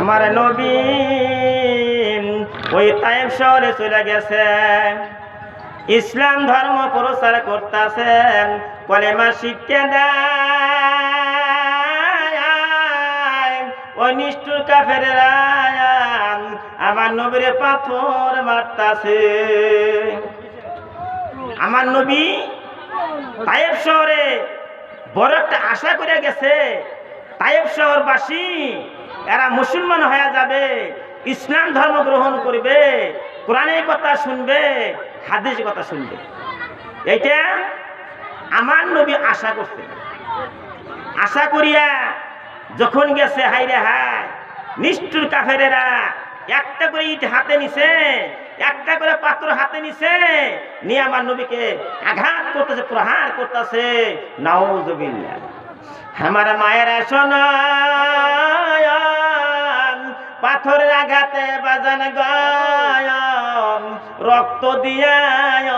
আমার নবী ওই তাইব শহরে চলে গেছে। ইসলাম ধর্ম প্রচার করতেছেন, কলেমা শিক্ষা দেয়। ওই নিষ্ঠুর কাফের আমার নবীরে পাথর মারতাছে। আমার নবী তাইব শহরে বড় একটা আশা করে গেছে। শহরবাসী এরা মুসলমান হয়ে যাবে, ইসলাম ধর্ম গ্রহণ করবে কোরআনের কথা শুনবে, হাদিস কথা শুনবে। এইটা আমার নবী আশা করছে। আশা করিয়া যখন গেছে হাইরে হাই নিষ্ঠুর কাফেরেরা একটা করে ইট হাতে নিছে, একটা করে পাত্র হাতে নিছে, নিয়ে আমার নবীকে আঘাত করতেছে, প্রহার করতেছে। নাউজুবিল্লাহ। আমার মায়েরা শোনায় পাথরের আঘাতে বাজান গায়ন, রক্ত দিয়ায়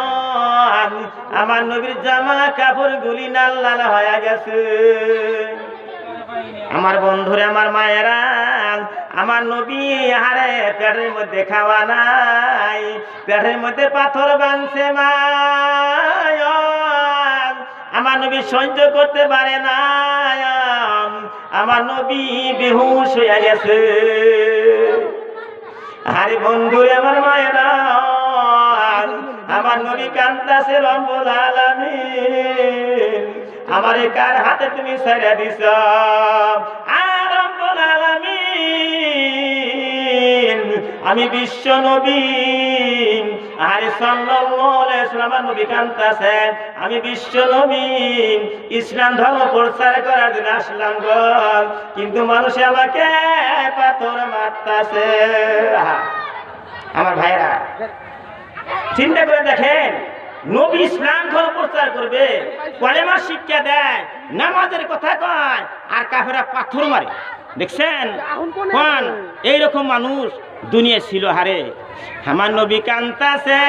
আমার নবীর জামা কাপড় গুলি লাল লাল হয়ে গেছে। আমার বন্ধুরে, আমার মায়েরা, আমার নবী হারে পেটের মধ্যে খাওয়া নাই। পেটের মধ্যে পাথর বাঁধছে মায় আমার নবী সহ্য করতে পারে না। আমার নবী বেহুশ হয়ে গেছে। আরে বন্ধুরে আমার মায়েরা আমার নবী কান্দাছে, রব্বুল আলামিন। আমারে কার হাতে তুমি ছেড়ে দিছ? আর রব্বুল আমি বিশ্ব নবী। আরে সাল্লাল্লাহু আলাইহি ওয়াসাল্লাম আমার নবী কান্দাছে আমি বিশ্ব নবী। ইসলাম ধর্ম প্রচার করার জন্য আসলাম গো। কিন্তু মানুষ আমাকে পাথর মারতাছে। আমার ভাইরা চিন্তা করে দেখেন নবী ইসলাম ধর্ম প্রচার করবে কলেমা শিক্ষা দেয় নামাজের কথা কয় আর কাফেরা পাথর মারে। দেখছেন? কোন এইরকম মানুষ। দুনিয়া ছিল, হারে। আমার নবী কান্তাছে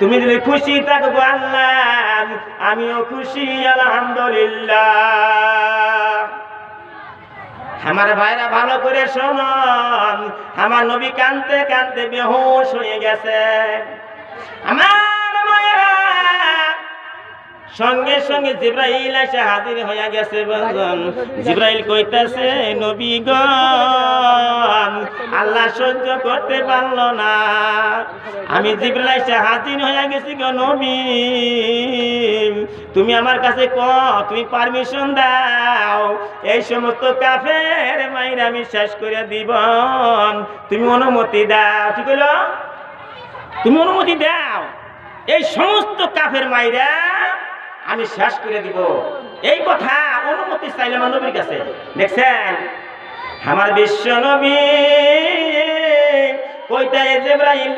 তুমি যদি খুশি থাকব আল্লাহ, আমিও খুশি, আলহামদুলিল্লাহ। আমার ভাইরা, ভালো করে শোনন আমার নবী কানতে কানতে বেহুশ হয়ে গেছে। আমার সঙ্গে সঙ্গে জিব্রাইল এসে হাজির হয়ে গেছে বলজন জিব্রাইল কইতাছে, নবী গন আল্লাহ সহ্য করতে পারল না। আমি জিব্রাইল এসে হাজির হয়ে গেছি গো নবী। তুমি আমার কাছে ক, তুমি পারমিশন দাও। এই সমস্ত কাফের মাইর আমি শেষ করে দিব। তুমি অনুমতি দাও। ঠিক হলো তুমি অনুমতি দাও। এই সমস্ত কাফের মাইরা আমি শেষ করে দিব। এই কথা অনুমতি চাইলে মানবীর নবীর কাছে। দেখছেন? আমার বিশ্ব নবী এজেব্রাহিম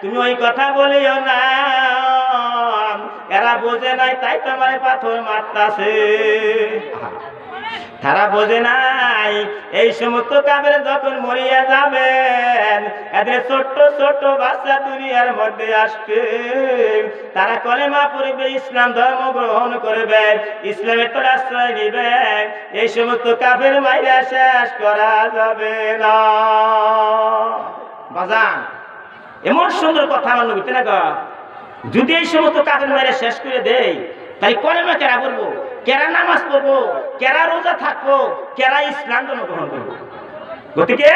তুমি ওই কথা বলিও না। এরা বোঝে নাই, তাই তোমার পাথর মারতাছে। তারা বোঝে নাই, এই সমস্ত কাবের যখন মরিয়া যাবেন, এদের ছোট্ট ছোট্ট বাচ্চা দুনিয়ার মধ্যে আসবে। তারা কলেমা পড়বে, ইসলাম ধর্ম গ্রহণ করবে, ইসলামের তোর আশ্রয় নিবে। এই সমস্ত কাফের মাইরা শেষ করা যাবে না। বাজান, এমন সুন্দর কথা আমার নবীতে না গো? যদি এই সমস্ত কাফের মাইরা শেষ করে দেয়, তাই কলেমা কেরা করব কেরা নামাজ পড়ব? কেরা রোজা থাকব? কেরা ইসলাম ধর্ম গ্রহণ করব? গতিকে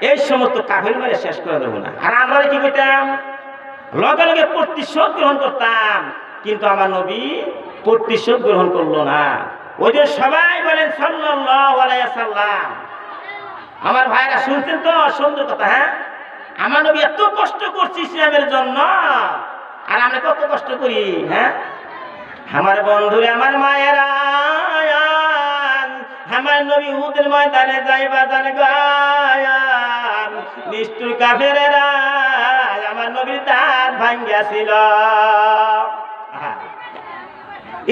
এই সমস্ত কাফের মেরে শেষ করে দেবো না। আর আমরা কি করতাম? লগে লগে প্রতিশোধ গ্রহণ করতাম। কিন্তু আমার নবী প্রতিশোধ গ্রহণ করল না। ওই যে সবাই বলেন সাল্লাম। আমার ভাইরা শুনছেন তো? সুন্দর কথা হ্যাঁ? আমার নবী এত কষ্ট করছি ইসলামের জন্য। আর আমরা কত কষ্ট করি হ্যাঁ? আমার বন্ধুরে, আমার মায়েরা আমার নবী উদের ময়দানে যাইবা জান গায়ান নিষ্ঠুর কাফেরেরা, আমার নবীর দাঁত ভাঙ্গিয়াছিল।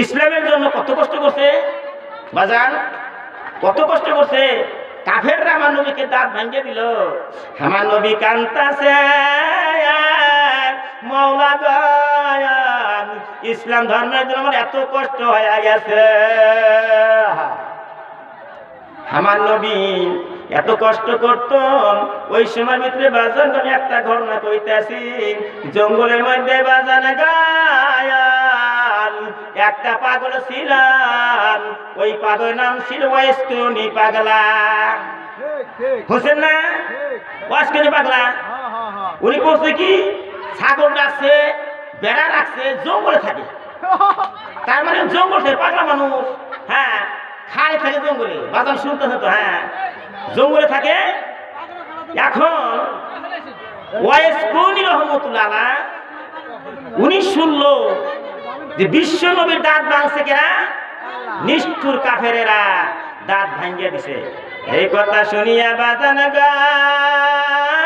ইসলামের জন্য কত কষ্ট করছে? বাজান, কত কষ্ট করছে? কাফেররা আমার নবীকে দাঁত ভাঙ্গে দিল। আমার নবী কান্তাছে মৌলা গায়ান ইসলাম ধর্মের জন্য আমার এত কষ্ট হয়ে গেছে। আমার নবী এত কষ্ট করত ওই সময় ভিতরে বাজান আমি একটা ঘটনা কইতেছি জঙ্গলের মধ্যে বাজান গায়ান একটা পাগল ছিলাম ওই পাগল নাম ছিল ওয়েস্টনি পাগলা। হোসেন না? ওয়াসকানি পাগলা? উনি করছে কি ছাগল রাখছে বেড়া রাখছে জঙ্গলে থাকে তার মানে জঙ্গল থেকে পাগলা মানুষ। হ্যাঁ খায় থাকে জঙ্গলে। বাজার শুনতে হতো হ্যাঁ। জঙ্গলে থাকে। এখন ওয়াইস কৌনি রহমতুল্লাহ উনি শুনলো যে বিশ্ব নবীর দাঁত ভাঙছে কেনা? নিষ্ঠুর কাফেরেরা দাঁত ভাঙ্গিয়ে দিছে। এই কথা শুনিয়া বাজান গায়া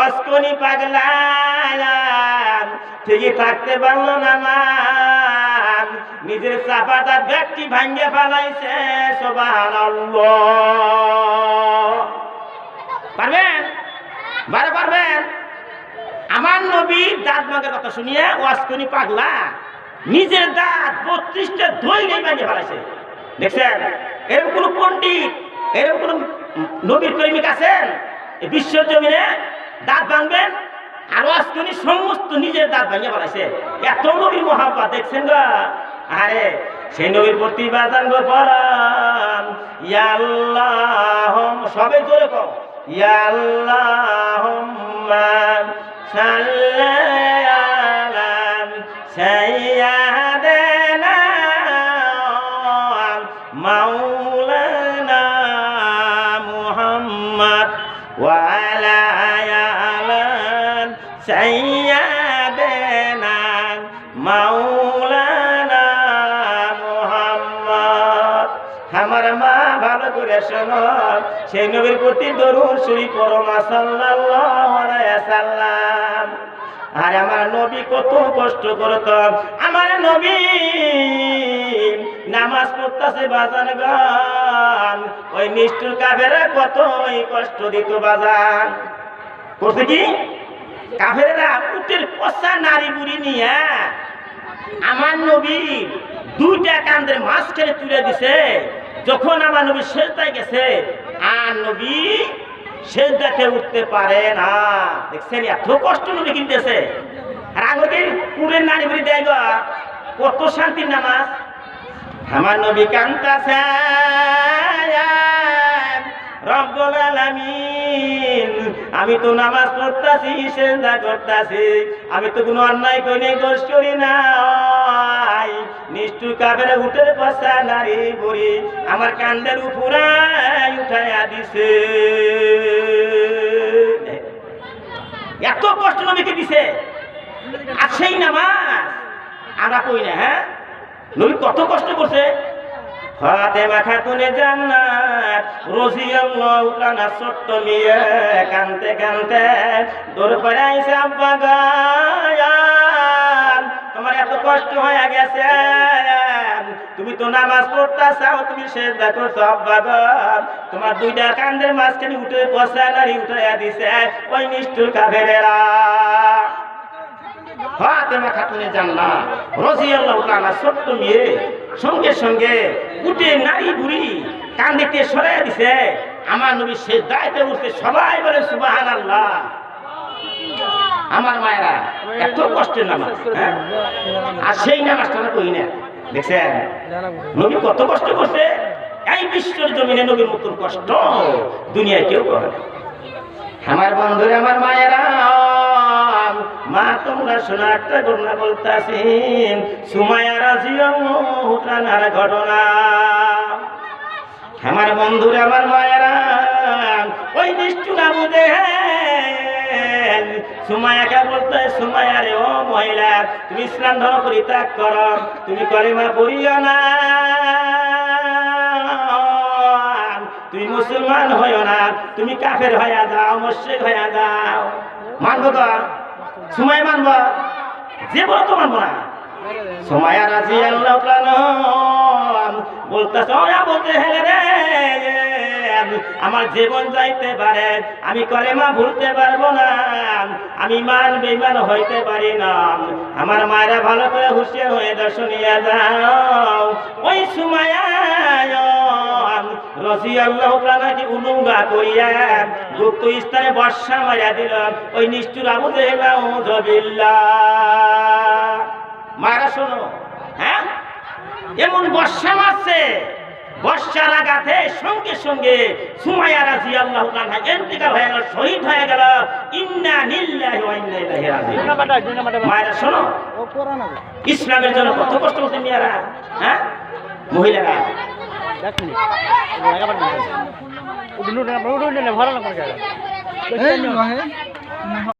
অস্কনি পাগলায়ান ঠিকই থাকতে পারল না মান নিজের চাপাটা ব্যক্তি ভাঙ্গে ফেলাইছে সোবান পারবেন? বারে পারবেন? আমার নবীর দাঁত ভাঙের কথা শুনিয়ে ওয়াসকনি পাগলা নিজের দাঁত বত্রিশটা ধৈর্য ভাঙে ফেলাইছে। দেখছেন? এরকম কোন পণ্ডিত, এরকম কোন নবীর প্রেমিক আছেন? বিশ্ব জমিনে দাঁত ভাঙবেন? আর ওয়াসকনি সমস্ত নিজের দাঁত ভাঙে বলেছে এত নবীর মহাব্বা দেখছেন গা? আরে, সেই নবীর প্রতি বাজান গো পরাম ইয়াল্লাহ সবে জোরে কম ইয়াল্লাহ সাল্লি আমার মা ভালো করে শোনো। সেই নবীর প্রতি দরুন শুরি পরমা সাল্লাল্লাহু আলাইহি সাল্লাম। আর আমার নবী কত কষ্ট করত। আমার নবী নামাজ পড়তাছে বাজান গান। ওই নিষ্ঠুর কাফেরা কত কষ্ট দিত বাজান। করছে কি? কাফেরা উটের পচা নারী বুড়ি নিয়ে আমার নবী দুইটা কান্দের মাঝখানে তুলে দিছে। যখন আমার নবী সেজদায় গেছে, আর নবী সেজদাতে উঠতে পারে না। দেখছেন, এত কষ্ট নবী কিনতেছে। আর আগে পুরের নারী বুড়ি দেয় কত শান্তির নামাজ। আমার নবী কান্তাছে রব্বুল আলামিন, আমি তো নামাজ পড়তাছি, সেজদা করতাছি। আমি তো কোনো অন্যায় করি দোষ করি না নিষ্ঠুর কাফেরে উঠে বসা নারী বুড়ি আমার কান্দের উপরে উঠাইয়া দিছে। এত কষ্ট নবীকে দিছে। আর সেই নামাজ আমরা কই না হ্যাঁ? নবী কত কষ্ট করছে? ফাতেমা খাতুনে জান্নাত, রাদিয়াল্লাহু তাআলা ছোট্ট মেয়ে, কানতে কানতে দূর আইসা আব্বা গায়ান তোমার এত কষ্ট হয়ে গেছে তুমি তো নামাজ পড়তা চাও তুমি সেজদা করছ, আব্বা তোমার দুইটা কান্দের মাঝখানে উঠে বসা নারী উঠাইয়া দিছে, ওই নিষ্ঠুর কাফেরেরা। ফাতেমা খাতুনে জান্নাত, রাদিয়াল্লাহু তাআলা ছোট্ট মেয়ে সঙ্গে সঙ্গে উঠে নারী বুড়ি কান্দিতে সরাই দিছে। আমার নবী শেষ দায়িত্বে উঠতে সবাই বলে, সুবহানাল্লাহ। আমার মায়েরা, এত কষ্টের নামাজ হ্যাঁ? আর সেই নামাজটা করি না। দেখছেন? নবী কত কষ্ট করছে। এই বিশ্বের জমিনে নবীর মতন কষ্ট দুনিয়ায় কেউ করে। আমার বন্ধুরে, আমার মায়েরা মা, তোমরা শোনা, একটা ঘটনা বলতেছি। সুমায়া ঘটনা। আমার বন্ধুরে, আমার মায়েরা, ওই নিষ্ঠুর আবু সুমায়াকে বলতে সুমায়া রে, ও মহিলা, তুমি ইসলাম ধর্ম পরিত্যাগ করো, তুমি কলিমা পড়িও না। তুমি মুসলমান হইও না, তুমি কাফের হইয়া যাও, মুশরিক হইয়া যাও। মানবো তো সময় মানবো যে বলো তো মানবো না সময়া রাজি আল্লাহ বলতে হেলে রে, আমার জীবন যাইতে পারে, আমি কলেমা ভুলতে পারব না, আমি মান বেমান হইতে পারি না। আমার মায়েরা ভালো করে হুঁশিয়ার হয়ে দর্শনিয়া যাও। ওই সুমায়া রসি আল্লাহ নাকি উলুঙ্গা করিয়া গুপ্ত স্থানে বর্ষা মারিয়া দিল। ওই নিষ্ঠুর আবু জবিল্লা মারা শোনো হ্যাঁ? এমন বর্ষা মারছে বর্ষার আঘাতে সঙ্গে সঙ্গে সুমাইয়া রাজি আল্লাহ তাআলা ইন্তিকাল হয়ে গেল শহীদ হয়ে গেল। ইন্না লিল্লাহি ওয়া ইন্না ইলাইহি রাজিউন। মায়েরা শোনো ইসলামের জন্য কত কষ্ট করছে মেয়েরা হ্যাঁ? মহিলারা ভালো না।